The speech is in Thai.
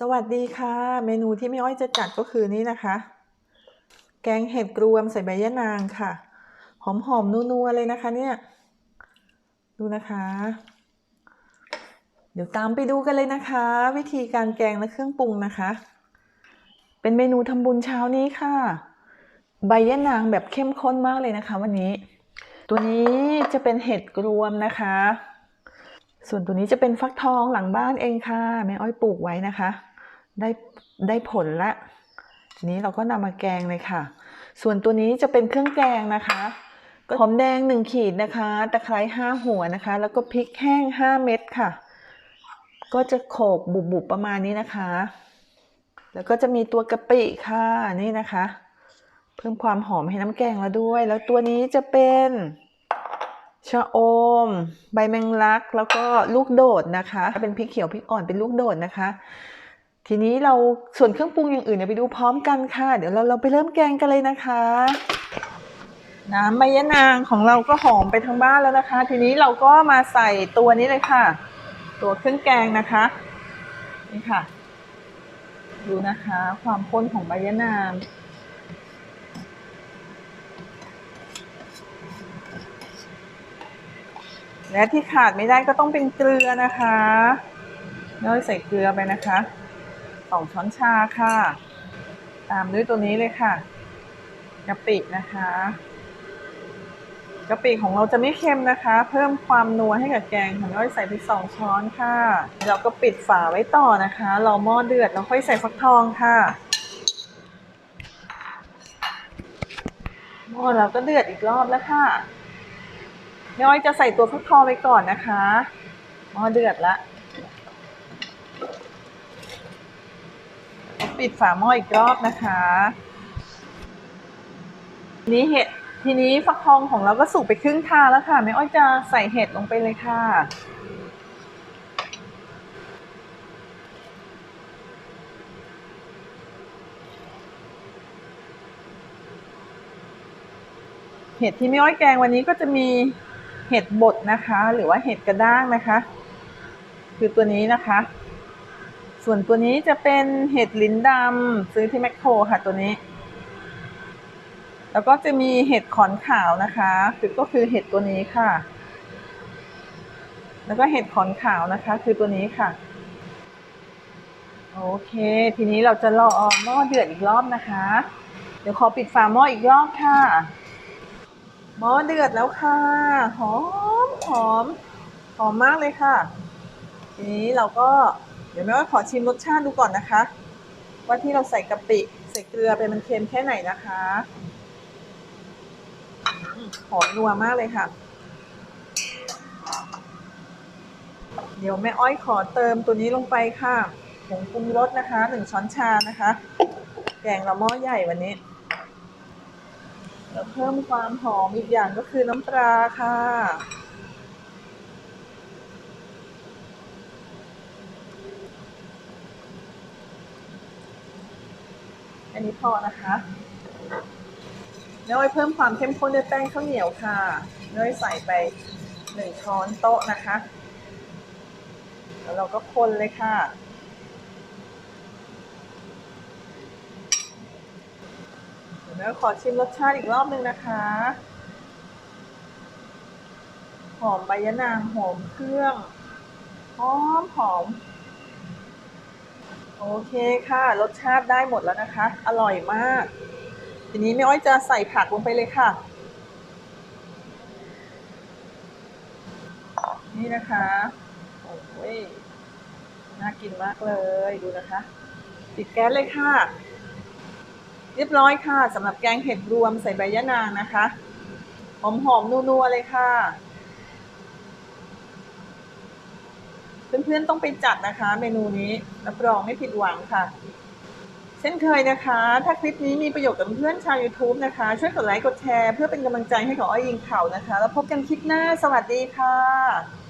สวัสดีค่ะ เมนูที่แม่อ้อยจะจัดก็คือนี่นะคะ แกงเห็ดรวมใส่ใบยะนางค่ะ หอมๆนัวๆเลยนะคะเนี่ย ดูนะคะ เดี๋ยวตามไปดูกันเลยนะคะ วิธีการแกงและเครื่องปรุงนะคะ เป็นเมนูทำบุญเช้านี้ค่ะ ใบยะนางแบบเข้มข้นมากเลยนะคะ วันนี้ ตัวนี้จะเป็นเห็ดรวมนะคะ ส่วนตัวนี้จะเป็นฟักทองหลังบ้านเองค่ะแม่อ้อยปลูกไว้นะคะ ได้ได้ผลละทีนี้เราก็นำมาแกงเลยค่ะ ส่วนตัวนี้จะเป็นเครื่องแกงนะคะก็หอมแดงหนึ่งขีดนะคะตะไคร้ห้าหัวนะคะ แล้วก็พริกแห้งห้าเม็ดค่ะ ก็จะโขกบุบๆประมาณนี้นะคะ แล้วก็จะมีตัวกะปิค่ะนี่นะคะ เพิ่มความหอมให้น้ำแกงเราด้วย แล้วตัวนี้จะเป็น ชะอม ใบแมงลัก แล้วก็ลูกโดดนะคะ เป็นพริกเขียวพริกอ่อนเป็นลูกโดดนะคะ ทีนี้เราส่วนเครื่องปรุงอย่างอื่นเนี่ยไปดูพร้อมกันค่ะ เดี๋ยวเราเราไปเริ่มแกงกันเลยนะคะ น้ำใบยะนางของเราก็หอมไปทั้งบ้านแล้วนะคะ ทีนี้เราก็มาใส่ตัวนี้เลยค่ะ ตัวเครื่องแกงนะคะนี่ค่ะ ดูนะคะ ความข้นของใบยะนาง และที่ขาดไม่ได้ก็ต้องเป็นเกลือนะคะน้อยใส่เกลือไปนะคะสองช้อนชาค่ะ ตามด้วยตัวนี้เลยค่ะกะปินะคะกะปิของเราจะไม่เค็มนะคะ เพิ่มความนัวให้กับแกงของน้อยใส่ไปสองช้อนค่ะ เราก็ปิดฝาไว้ต่อนะคะรอหม้อเดือดแล้วค่อยใส่ฟักทองค่ะหม้อเราก็เดือดอีกรอบแล้วค่ะ น้อยจะใส่ตัวฟักทองไปก่อนนะคะหม้อเดือดละปิดฝาหม้ออีกรอบนะคะนี้เห็ดทีนี้ฟักทองของเราก็สุกไปครึ่งทางแล้วค่ะแม่อ้อยจะใส่เห็ดลงไปเลยค่ะ เห็ดที่แม่อ้อยแกงวันนี้ก็จะมี เห็ดบดนะคะ หรือว่าเห็ดกระด้างนะคะ คือตัวนี้นะคะ ส่วนตัวนี้จะเป็นเห็ดลิ้นดำซื้อที่แมคโครค่ะตัวนี้ แล้วก็จะมีเห็ดขอนขาวนะคะ คือก็คือเห็ดตัวนี้ค่ะ แล้วก็เห็ดขอนขาวนะคะ คือตัวนี้ค่ะโอเค ทีนี้เราจะรอหม้อเดือดอีกรอบนะคะ เดี๋ยวขอปิดฝาหม้ออีกรอบค่ะ หม้อเดือดแล้วค่ะ หอมหอมหอมมากเลยค่ะ ทีนี้เราก็เดี๋ยวแม่ว่าขอชิมรสชาติดูก่อนนะคะ ว่าที่เราใส่กะปิใส่เกลือไปมันเค็มแค่ไหนนะคะหอมนัวมากเลยค่ะ เดี๋ยวแม่อ้อยขอเติมตัวนี้ลงไปค่ะผงปรุงรสนะคะหนึ่งช้อนชานะคะ แกงเราหม้อใหญ่วันนี้ แล้วเพิ่มความหอมอีกอย่างก็คือน้ำปลาค่ะอันนี้พอนะคะน้อยเพิ่มความเข้มข้นด้วยแป้งข้าวเหนียวค่ะน้อยใส่ไปหนึ่งช้อนโต๊ะนะคะ แล้วเราก็คนเลยค่ะ เดี๋ยวขอชิมรสชาติอีกรอบนึงนะคะ หอมใบยะนางหอมเครื่องหอมหอม โอเคค่ะ รสชาติได้หมดแล้วนะคะ อร่อยมาก ทีนี้แม่อ้อยจะใส่ผักลงไปเลยค่ะ นี่นะคะ โอ้ย น่ากินมากเลย ดูนะคะ ปิดแก๊สเลยค่ะ เรียบร้อยค่ะสำหรับแกงเห็ดรวมใส่ใบยะนางนะคะหอมๆนัวๆเลยค่ะ เพื่อนๆต้องไปจัดนะคะ เมนูนี้รับรองไม่ผิดหวังค่ะ เช่นเคยนะคะ ถ้าคลิปนี้มีประโยชน์กับเพื่อนชาว YouTube นะคะ ช่วยกดไลค์กดแชร์เพื่อเป็นกำลังใจให้ของอ้อยยิงเข่านะคะ แล้วพบกันคลิปหน้าสวัสดีค่ะ